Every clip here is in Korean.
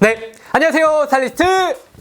네, 안녕하세요. 스타일리스트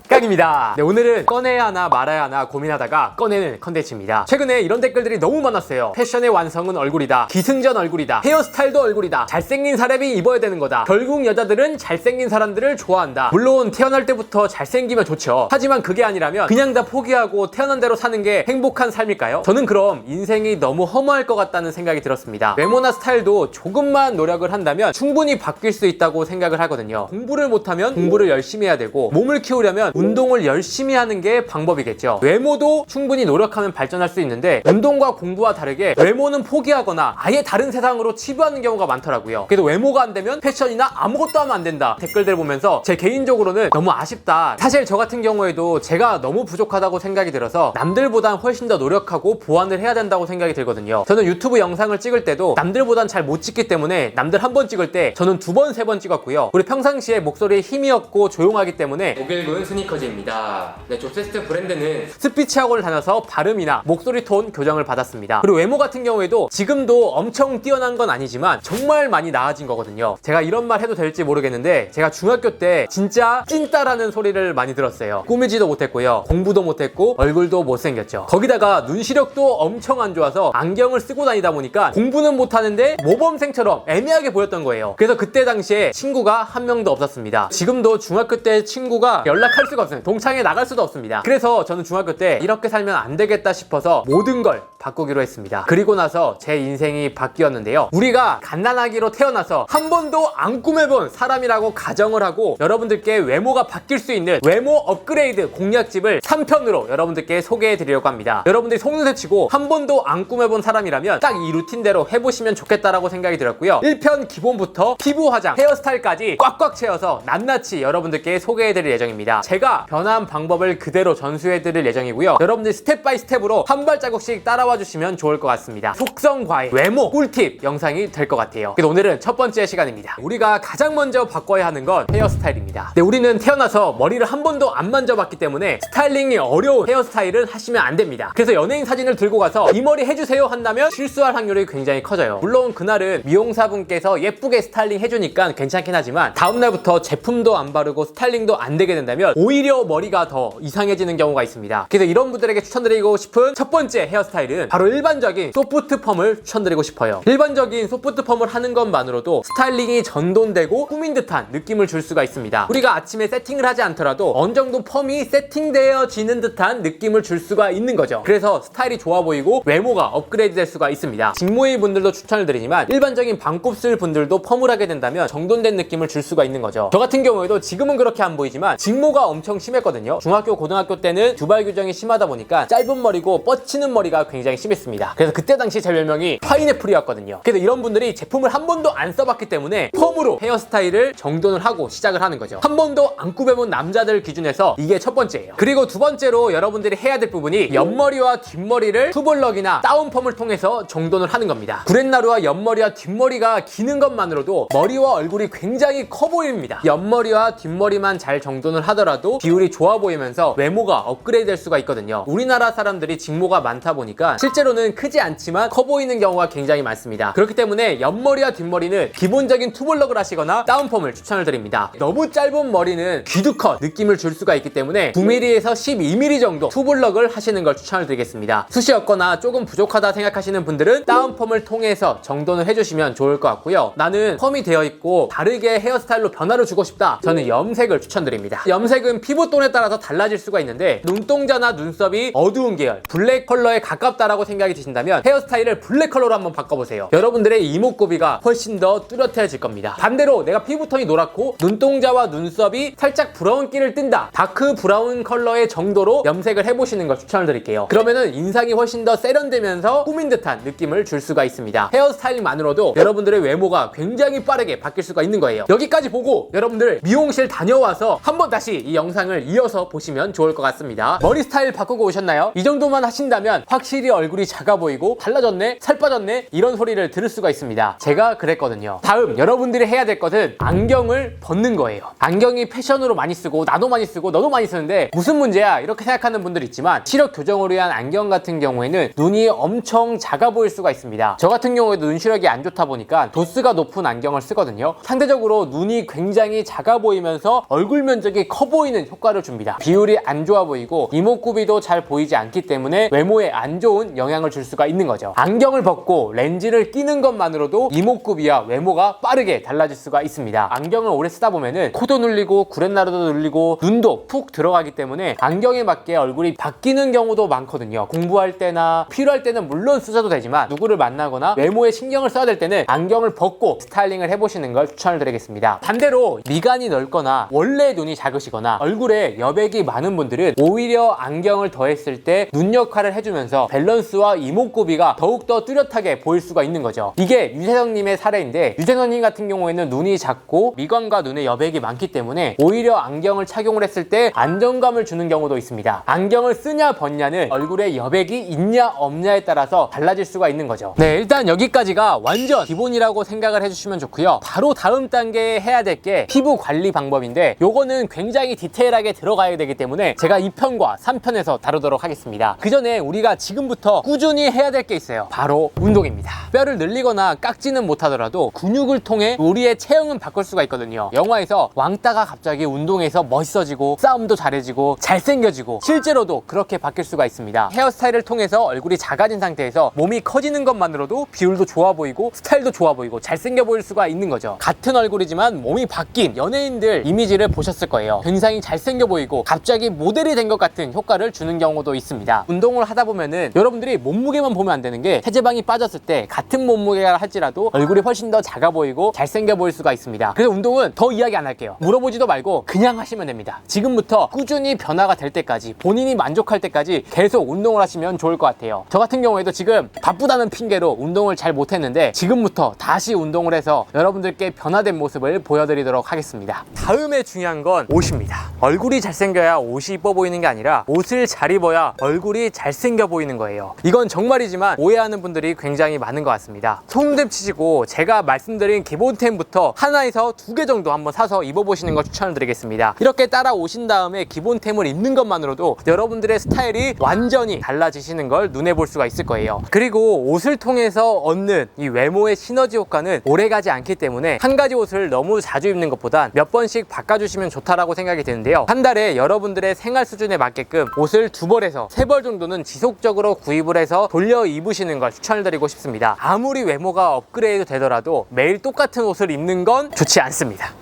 깡입니다. 네, 오늘은 꺼내야 하나 말아야 하나 고민하다가 꺼내는 컨텐츠입니다. 최근에 이런 댓글들이 너무 많았어요. 패션의 완성은 얼굴이다. 기승전 얼굴이다. 헤어스타일도 얼굴이다. 잘생긴 사람이 입어야 되는 거다. 결국 여자들은 잘생긴 사람들을 좋아한다. 물론 태어날 때부터 잘생기면 좋죠. 하지만 그게 아니라면 그냥 다 포기하고 태어난 대로 사는 게 행복한 삶일까요? 저는 그럼 인생이 너무 허무할 것 같다는 생각이 들었습니다. 외모나 스타일도 조금만 노력을 한다면 충분히 바뀔 수 있다고 생각을 하거든요. 공부를 못하면 공부를 열심히 해야 되고 몸을 키우려면 운동을 열심히 하는 게 방법이겠죠. 외모도 충분히 노력하면 발전할 수 있는데 운동과 공부와 다르게 외모는 포기하거나 아예 다른 세상으로 치부하는 경우가 많더라고요. 그래도 외모가 안 되면 패션이나 아무것도 하면 안 된다. 댓글들 보면서 제 개인적으로는 너무 아쉽다. 사실 저 같은 경우에도 제가 너무 부족하다고 생각이 들어서 남들보단 훨씬 더 노력하고 보완을 해야 된다고 생각이 들거든요. 저는 유튜브 영상을 찍을 때도 남들보단 잘 못 찍기 때문에 남들 한 번 찍을 때 저는 두 번, 세 번 찍었고요. 우리 평상시에 목소리에 힘이 없고 조용하기 때문에 목일군 스니 커즈입니다. 네, 조세스트 브랜드는 스피치 학원을 다녀서 발음이나 목소리 톤 교정을 받았습니다. 그리고 외모 같은 경우에도 지금도 엄청 뛰어난 건 아니지만 정말 많이 나아진 거거든요. 제가 이런 말 해도 될지 모르겠는데 제가 중학교 때 진짜 찐따라는 소리를 많이 들었어요. 꾸미지도 못했고요. 공부도 못했고 얼굴도 못생겼죠. 거기다가 눈 시력도 엄청 안 좋아서 안경을 쓰고 다니다 보니까 공부는 못하는데 모범생처럼 애매하게 보였던 거예요. 그래서 그때 당시에 친구가 한 명도 없었습니다. 지금도 중학교 때 친구가 연락할 수가 없어요. 동창회 나갈 수도 없습니다. 그래서 저는 중학교 때 이렇게 살면 안 되겠다 싶어서 모든 걸 바꾸기로 했습니다. 그리고 나서 제 인생이 바뀌었는데요. 우리가 갓난아기로 태어나서 한 번도 안 꾸며본 사람이라고 가정을 하고 여러분들께 외모가 바뀔 수 있는 외모 업그레이드 공략집을 3편으로 여러분들께 소개해 드리려고 합니다. 여러분들이 속눈썹 치고 한 번도 안 꾸며본 사람이라면 딱 이 루틴대로 해보시면 좋겠다라고 생각이 들었고요. 1편 기본부터 피부 화장, 헤어스타일까지 꽉꽉 채워서 낱낱이 여러분들께 소개해 드릴 예정입니다. 제가 변한 방법을 그대로 전수해 드릴 예정이고요. 여러분들 스텝 바이 스텝으로 한 발자국씩 따라와 주시면 좋을 것 같습니다. 속성 과잉, 외모, 꿀팁 영상이 될 것 같아요. 그래서 오늘은 첫 번째 시간입니다. 우리가 가장 먼저 바꿔야 하는 건 헤어스타일입니다. 네, 우리는 태어나서 머리를 한 번도 안 만져봤기 때문에 스타일링이 어려운 헤어스타일은 하시면 안 됩니다. 그래서 연예인 사진을 들고 가서 이 머리 해주세요 한다면 실수할 확률이 굉장히 커져요. 물론 그날은 미용사분께서 예쁘게 스타일링 해주니까 괜찮긴 하지만 다음날부터 제품도 안 바르고 스타일링도 안 되게 된다면 오히려 머리가 더 이상해지는 경우가 있습니다. 그래서 이런 분들에게 추천드리고 싶은 첫 번째 헤어스타일은 바로 일반적인 소프트 펌을 추천드리고 싶어요. 일반적인 소프트 펌을 하는 것만으로도 스타일링이 전돈되고 꾸민 듯한 느낌을 줄 수가 있습니다. 우리가 아침에 세팅을 하지 않더라도 어느 정도 펌이 세팅되어지는 듯한 느낌을 줄 수가 있는 거죠. 그래서 스타일이 좋아 보이고 외모가 업그레이드 될 수가 있습니다. 직모의 분들도 추천을 드리지만 일반적인 반곱슬 분들도 펌을 하게 된다면 정돈된 느낌을 줄 수가 있는 거죠. 저 같은 경우에도 지금은 그렇게 안 보이지만 직모가 엄청 심했거든요. 중학교, 고등학교 때는 두발 규정이 심하다 보니까 짧은 머리고 뻗치는 머리가 굉장히 심했습니다. 그래서 그때 당시 제 별명이 파인애플이었거든요. 그래서 이런 분들이 제품을 한 번도 안 써봤기 때문에 펌으로 헤어스타일을 정돈을 하고 시작을 하는 거죠. 한 번도 안 꾸며본 남자들 기준에서 이게 첫 번째예요. 그리고 두 번째로 여러분들이 해야 될 부분이 옆머리와 뒷머리를 투블럭이나 다운펌을 통해서 정돈을 하는 겁니다. 브렛나루와 옆머리와 뒷머리가 기는 것만으로도 머리와 얼굴이 굉장히 커 보입니다. 옆머리와 뒷머리만 잘 정돈을 하더라도 비율이 좋아 보이면서 외모가 업그레이드 될 수가 있거든요. 우리나라 사람들이 직모가 많다 보니까 실제로는 크지 않지만 커 보이는 경우가 굉장히 많습니다. 그렇기 때문에 옆머리와 뒷머리는 기본적인 투블럭을 하시거나 다운펌을 추천을 드립니다. 너무 짧은 머리는 귀두컷 느낌을 줄 수가 있기 때문에 9mm에서 12mm 정도 투블럭을 하시는 걸 추천을 드리겠습니다. 숱이 없거나 조금 부족하다 생각하시는 분들은 다운펌을 통해서 정돈을 해주시면 좋을 것 같고요. 나는 펌이 되어 있고 다르게 헤어스타일로 변화를 주고 싶다. 저는 염색을 추천드립니다. 염 색은 피부 톤에 따라서 달라질 수가 있는데 눈동자나 눈썹이 어두운 계열, 블랙 컬러에 가깝다라고 생각이 드신다면 헤어스타일을 블랙 컬러로 한번 바꿔보세요. 여러분들의 이목구비가 훨씬 더 뚜렷해질 겁니다. 반대로 내가 피부톤이 노랗고 눈동자와 눈썹이 살짝 브라운기를 뜬다. 다크 브라운 컬러의 정도로 염색을 해보시는 걸 추천을 드릴게요. 그러면은 인상이 훨씬 더 세련되면서 꾸민 듯한 느낌을 줄 수가 있습니다. 헤어스타일링만으로도 여러분들의 외모가 굉장히 빠르게 바뀔 수가 있는 거예요. 여기까지 보고 여러분들 미용실 다녀와서 한번 다시 이 영상 을 이어서 보시면 좋을 것 같습니다. 머리 스타일 바꾸고 오셨나요? 이 정도만 하신다면 확실히 얼굴이 작아 보이고 달라졌네, 살 빠졌네 이런 소리를 들을 수가 있습니다. 제가 그랬거든요. 다음 여러분들이 해야 될 것은 안경을 벗는 거예요. 안경이 패션으로 많이 쓰고 나도 많이 쓰고 너도 많이 쓰는데 무슨 문제야 이렇게 생각하는 분들 있지만 시력 교정을 위한 안경 같은 경우에는 눈이 엄청 작아 보일 수가 있습니다. 저 같은 경우에도 눈 시력이 안 좋다 보니까 도수가 높은 안경을 쓰거든요. 상대적으로 눈이 굉장히 작아 보이면서 얼굴 면적이 커 보이는 효과를 줍니다. 비율이 안 좋아 보이고 이목구비도 잘 보이지 않기 때문에 외모에 안 좋은 영향을 줄 수가 있는 거죠. 안경을 벗고 렌즈를 끼는 것만으로도 이목구비와 외모가 빠르게 달라질 수가 있습니다. 안경을 오래 쓰다 보면은 코도 눌리고 구렛나루도 눌리고 눈도 푹 들어가기 때문에 안경에 맞게 얼굴이 바뀌는 경우도 많거든요. 공부할 때나 필요할 때는 물론 쓰셔도 되지만 누구를 만나거나 외모에 신경을 써야 될 때는 안경을 벗고 스타일링을 해보시는 걸 추천을 드리겠습니다. 반대로 미간이 넓거나 원래 눈이 작으시거나 얼굴에 여백이 많은 분들은 오히려 안경을 더했을 때 눈 역할을 해주면서 밸런스와 이목구비가 더욱더 뚜렷하게 보일 수가 있는 거죠. 이게 유재석님의 사례인데 유재석님 같은 경우에는 눈이 작고 미간과 눈에 여백이 많기 때문에 오히려 안경을 착용을 했을 때 안정감을 주는 경우도 있습니다. 안경을 쓰냐 벗냐는 얼굴에 여백이 있냐 없냐에 따라서 달라질 수가 있는 거죠. 네, 일단 여기까지가 완전 기본이라고 생각을 해주시면 좋고요. 바로 다음 단계에 해야 될 게 피부 관리 방법인데 요거는 굉장히 디테일 하게 들어가야 되기 때문에 제가 2편과 3편에서 다루도록 하겠습니다. 그 전에 우리가 지금부터 꾸준히 해야 될 게 있어요. 바로 운동입니다. 뼈를 늘리거나 깎지는 못하더라도 근육을 통해 우리의 체형은 바꿀 수가 있거든요. 영화에서 왕따가 갑자기 운동해서 멋있어지고 싸움도 잘해지고 잘생겨지고 실제로도 그렇게 바뀔 수가 있습니다. 헤어스타일을 통해서 얼굴이 작아진 상태에서 몸이 커지는 것만으로도 비율도 좋아 보이고 스타일도 좋아 보이고 잘생겨 보일 수가 있는 거죠. 같은 얼굴이지만 몸이 바뀐 연예인들 이미지를 보셨을 거예요. 굉장히 잘생겨 보이고 갑자기 모델이 된 것 같은 효과를 주는 경우도 있습니다. 운동을 하다 보면은 여러분들이 몸무게만 보면 안 되는 게 체지방이 빠졌을 때 같은 몸무게가 할지라도 얼굴이 훨씬 더 작아 보이고 잘생겨 보일 수가 있습니다. 그래서 운동은 더 이야기 안 할게요. 물어보지도 말고 그냥 하시면 됩니다. 지금부터 꾸준히 변화가 될 때까지 본인이 만족할 때까지 계속 운동을 하시면 좋을 것 같아요. 저 같은 경우에도 지금 바쁘다는 핑계로 운동을 잘 못했는데 지금부터 다시 운동을 해서 여러분들께 변화된 모습을 보여드리도록 하겠습니다. 다음에 중요한 건 옷입니다. 얼굴이 잘생겨야 옷이 이뻐 보이는 게 아니라 옷을 잘 입어야 얼굴이 잘생겨 보이는 거예요. 이건 정말이지만 오해하는 분들이 굉장히 많은 것 같습니다. 소금댐 치시고 제가 말씀드린 기본템부터 하나에서 두 개 정도 한번 사서 입어보시는 걸 추천을 드리겠습니다. 이렇게 따라 오신 다음에 기본템을 입는 것만으로도 여러분들의 스타일이 완전히 달라지시는 걸 눈에 볼 수가 있을 거예요. 그리고 옷을 통해서 얻는 이 외모의 시너지 효과는 오래가지 않기 때문에 한 가지 옷을 너무 자주 입는 것보단 몇 번씩 바꿔주시면 좋다라고 생각이 드는데 요. 한 달에 여러분들의 생활 수준에 맞게끔 옷을 두 벌에서 세 벌 정도는 지속적으로 구입을 해서 돌려 입으시는 걸 추천을 드리고 싶습니다. 아무리 외모가 업그레이드 되더라도 매일 똑같은 옷을 입는 건 좋지 않습니다.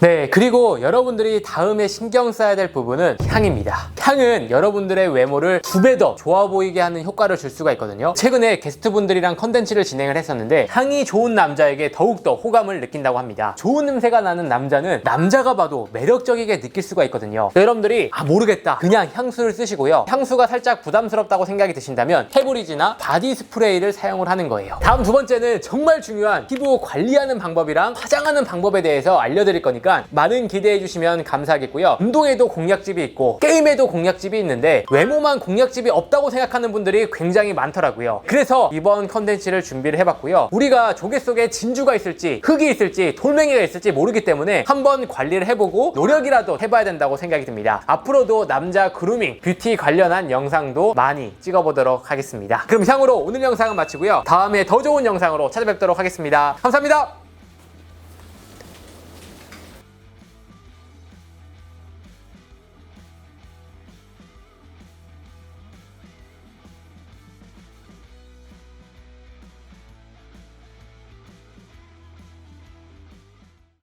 네, 그리고 여러분들이 다음에 신경 써야 될 부분은 향입니다. 향은 여러분들의 외모를 두 배 더 좋아 보이게 하는 효과를 줄 수가 있거든요. 최근에 게스트분들이랑 컨텐츠를 진행을 했었는데 향이 좋은 남자에게 더욱더 호감을 느낀다고 합니다. 좋은 냄새가 나는 남자는 남자가 봐도 매력적이게 느낄 수가 있거든요. 여러분들이 아 모르겠다. 그냥 향수를 쓰시고요. 향수가 살짝 부담스럽다고 생각이 드신다면 페브리지나 바디 스프레이를 사용을 하는 거예요. 다음 두 번째는 정말 중요한 피부 관리하는 방법이랑 화장하는 방법에 대해서 알려드릴 거니까 많은 기대해 주시면 감사하겠고요. 운동에도 공략집이 있고 게임에도 공략집이 있는데 외모만 공략집이 없다고 생각하는 분들이 굉장히 많더라고요. 그래서 이번 컨텐츠를 준비를 해봤고요. 우리가 조개 속에 진주가 있을지 흙이 있을지 돌멩이가 있을지 모르기 때문에 한번 관리를 해보고 노력이라도 해봐야 된다고 생각이 듭니다. 앞으로도 남자 그루밍, 뷰티 관련한 영상도 많이 찍어보도록 하겠습니다. 그럼 이상으로 오늘 영상은 마치고요. 다음에 더 좋은 영상으로 찾아뵙도록 하겠습니다. 감사합니다.